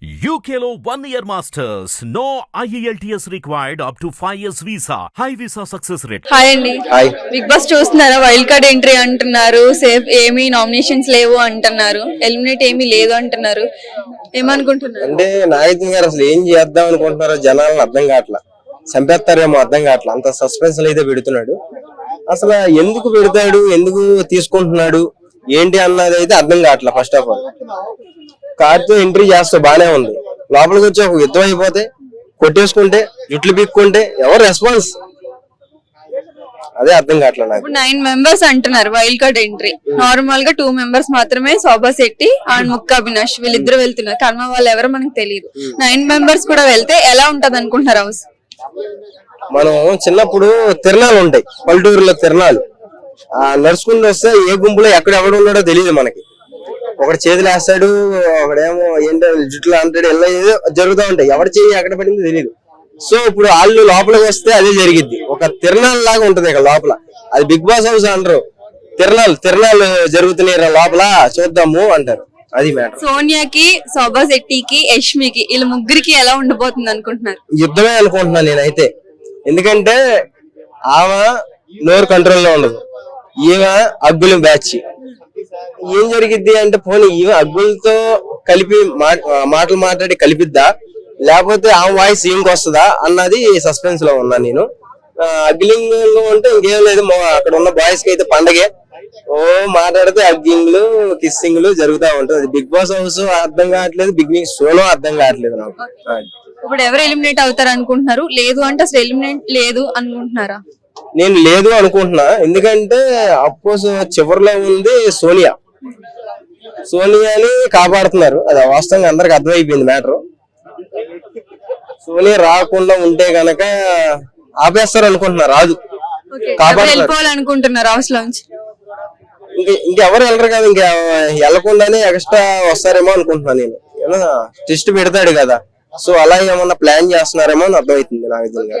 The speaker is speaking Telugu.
One year masters. No E IELTS required up to 5 years visa. High visa success rate. Hi అండి. హాయ్ బిగ్ బాస్ చూస్తున్నారా? వైల్డ్ కార్డ్ ఎంట్రీ అంటున్నారు. సేఫ్ ఏమీ నామినేషన్స్ లేవు అంటున్నారు. ఎలిమినేట్ ఏమీ లేదు అంటున్నారు. ఏమనుకుంటున్నారు? అంటే నాగార్జున గారు అసలు ఏం చేద్దాం అనుకుంటున్నారో జనాలను అర్థం కావట్లా. చంపేస్తారేమో అర్థం కావట్లా. అంత సస్పెన్స్ అయితే పెడుతున్నాడు. అసలు ఎందుకు పెడతాడు? ఎందుకు తీసుకుంటున్నాడు? ఏంటి అన్నది అయితే అర్థం కావట్లా ఫస్ట్ ఆఫ్ ఆల్ కార్తో ఎంట్రీ చేస్తా బానే ఉంది. లోపలికి వచ్చి ఒక యుద్ధం అయిపోతే కొట్టేసుకుంటే జుట్లు పీక్కుంటే ఎవరు రెస్పాన్స్ అదే అర్థం కావట్లా నాకు. నైన్ మెంబర్స్ అంటున్నారు వైల్డ్ కార్డ్ ఎంట్రీ నార్మల్గా టూ మెంబర్స్ మాత్రమే శోభా శెట్టి అండ్ ముక్క అవినాష్ వీళ్ళిద్దరు వెళ్తున్నారు. కర్మ వాళ్ళు ఎవరో మనకు తెలియదు. నైన్ మెంబర్స్ కూడా వెళ్తే ఎలా ఉంటది అనుకుంటున్నారు హౌస్? మనం చిన్నప్పుడు తిరణాలు ఉంటాయి పల్లెటూరులో తిరణాలు. నడుచుకుంటూ వస్తే ఏ గుంపులో ఎక్కడ ఎవడు ఉన్నాడో తెలియదు మనకి. ఒకటి చేతులు వేస్తాడు ఒకడేమో ఏంటో జుట్లు అంటాడు ఇలా ఏదో జరుగుతూ ఉంటాయి. ఎవరి చేయి ఎక్కడ పడిందో తెలియదు సో ఇప్పుడు వాళ్ళు లోపలికి వస్తే అదే జరిగిద్ది. ఒక తిరణాల లాగా ఉంటది ఇక్కడ లోపల. అది బిగ్ బాస్ హౌస్ అంటారు. తిరణాలు తిరణాలు జరుగుతున్నాయి రా లోపల చూద్దాము అంటారు. అది మ్యాటర్ సోనియాకి శోభా శెట్టికి యష్మికి వీళ్ళ ముగ్గురికి ఎలా ఉండబోతుంది అనుకుంటున్నారు? యుద్ధమే అనుకుంటున్నాను నేనైతే. ఎందుకంటే ఆమె నోరు కంట్రోల్లో ఉండదు. ఈమె అగ్గుల బ్యాచ్. ఏం జరిగిద్ది అంటే పోనీ ఈమె అగ్గులతో కలిపి మా- మాటలు మాట్లాడి కలిపిద్దా? లేకపోతే ఆమె వాయిస్ ఈమెకి వస్తుందా? అన్నది సస్పెన్స్లో ఉన్నా నేను. అగ్గిలింగ్ అంటే ఉంటే ఇంకేం లేదు అక్కడ ఉన్న బాయ్స్కి అయితే పండగే. ఓ మాట్లాడితే అగ్గింగ్లు కిస్సింగ్లు జరుగుతూ ఉంటుంది. బిగ్ బాస్ హౌస్ అర్థం కావట్లేదు బిగ్ బిగ్ షోలో అర్థం కావట్లేదు నాకు. ఇప్పుడు ఎవరు ఎలిమినేట్ అవుతారు అనుకుంటున్నారు? లేదు అంటే అసలు ఎలిమినేట్ లేదు అనుకుంటున్నారా? నేను లేదు అనుకుంటున్నా. ఎందుకంటే అపోజ్ చివరిలో ఉంది సోనియా. సోనియాని కాపాడుతున్నారు. అది వాస్తవంగా అందరికి అర్థమైపోయింది మ్యాటర్. సోనియా రాకుండా ఉంటే గనక ఆపేస్తారు అనుకుంటున్నా. రాదు. ఓకే. ఎవరు కాపాడుతున్నారు. వెళ్ళిపోవాలనుకుంటున్నారు హౌస్ లోంచి? ఇంక ఇంకెవరు వెళ్ళరు కదా. ఇంక వెళ్ళకుండానే ఎక్స్ట్రా వస్తారేమో అనుకుంటున్నా నేను. ఏమన్నా టెస్ట్ పెడతాడు కదా. సో అలా ఏమన్నా ప్లాన్ చేస్తున్నారేమో అని అర్థమవుతుంది థ్యాంక్ యూ